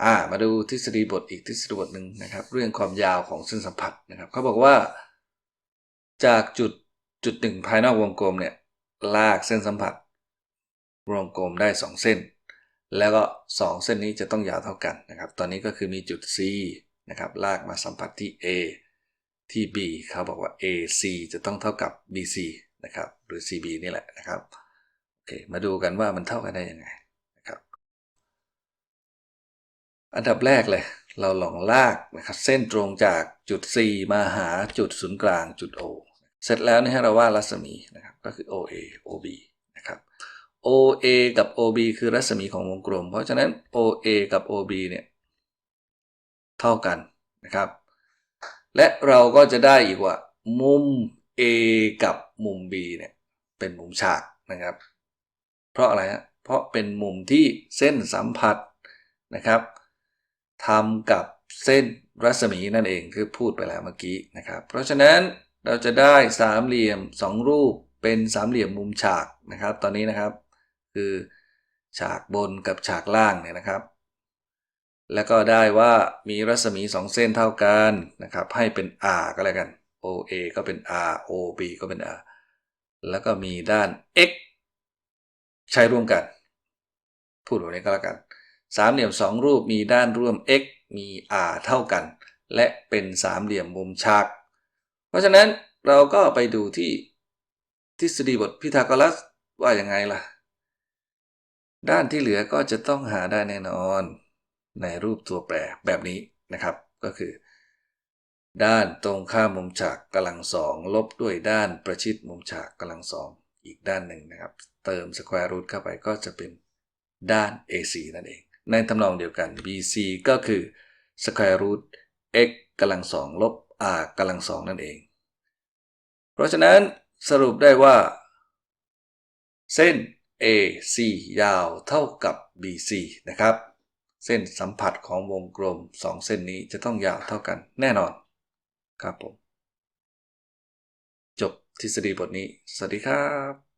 อ่ามาดูทฤษฎีบทอีกทฤษฎีบทหนึ่งนะครับ เรื่องความยาวของเส้นสัมผัสนะครับเขาบอกว่า จากจุดจุดหนึ่งภายนอกวงกลมเนี่ยลากเส้นสัมผัส วงกลมได้ 2 เส้น แล้วก็ 2 เส้นนี้จะต้องยาวเท่ากันนะครับ ตอนนี้ก็คือมีจุด C นะครับลากมาสัมผัสที่ A ที่ B เขาบอกว่า AC จะต้องเท่ากับ BC นะครับหรือ CB นี่แหละนะครับโอเคมาดูกันว่ามันเท่ากันได้ยังไงนะครับ อันดับแรกเลย เราลองลากนะครับเส้นตรงจากจุด C มาหาจุดศูนย์กลางจุด O เสร็จแล้วนี่ให้เราว่ารัศมีนะครับก็คือ OA OB นะครับ OA กับ OB คือรัศมีของวงกลม เพราะฉะนั้น OA กับ OB เนี่ยเท่ากันนะครับ และเราก็จะได้อีกว่า มุม A กับมุม B เนี่ยเป็นมุมฉากนะครับ เพราะอะไรฮะเพราะเป็นมุมที่เส้นสัมผัสนะครับ ทำกับเส้นรัศมีนั่นเองคือพูดไปแล้วเมื่อกี้นะครับ เพราะฉะนั้นเราจะได้สามเหลี่ยมสองรูปเป็นสามเหลี่ยมมุมฉากนะครับ ตอนนี้นะครับ คือฉากบนกับฉากล่างเนี่ยนะครับ แล้วก็ได้ว่ามีรัศมี 2 เส้นเท่ากันนะครับ ให้เป็น r ก็แล้วกัน OA ก็เป็น r OB ก็เป็น r แล้วก็มีด้าน x ใช้ร่วมกัน พูดแบบนี้ก็แล้วกัน สามเหลี่ยมสองรูปมีด้านร่วม x มี r เท่ากัน และเป็นสามเหลี่ยมมุมฉาก เพราะฉะนั้นเราก็ไปดูที่ทฤษฎีบทพิทาโกรัสว่าอย่างไงล่ะ ด้านที่เหลือก็จะต้องหาได้แน่นอนในรูปตัวแปรแบบนี้นะครับ ก็คือ ด้านตรงข้ามมุมฉากกำลังสองลบด้วยด้านประชิดมุมฉากกำลังสองอีกด้านหนึ่งนะครับ เติมสแควร์รูทเข้าไปก็จะเป็นด้าน AC นั่นเอง ในทำนองเดียวกัน BC ก็คือ square root x กำลังสองลบ r กำลังสองนั่นเอง เพราะฉะนั้นสรุปได้ว่า เส้น AC ยาวเท่ากับ BC นะครับ เส้นสัมผัสของวงกลม 2 เส้นนี้จะต้องยาวเท่ากันแน่นอนครับผม จบทฤษฎีบทนี้ สวัสดีครับ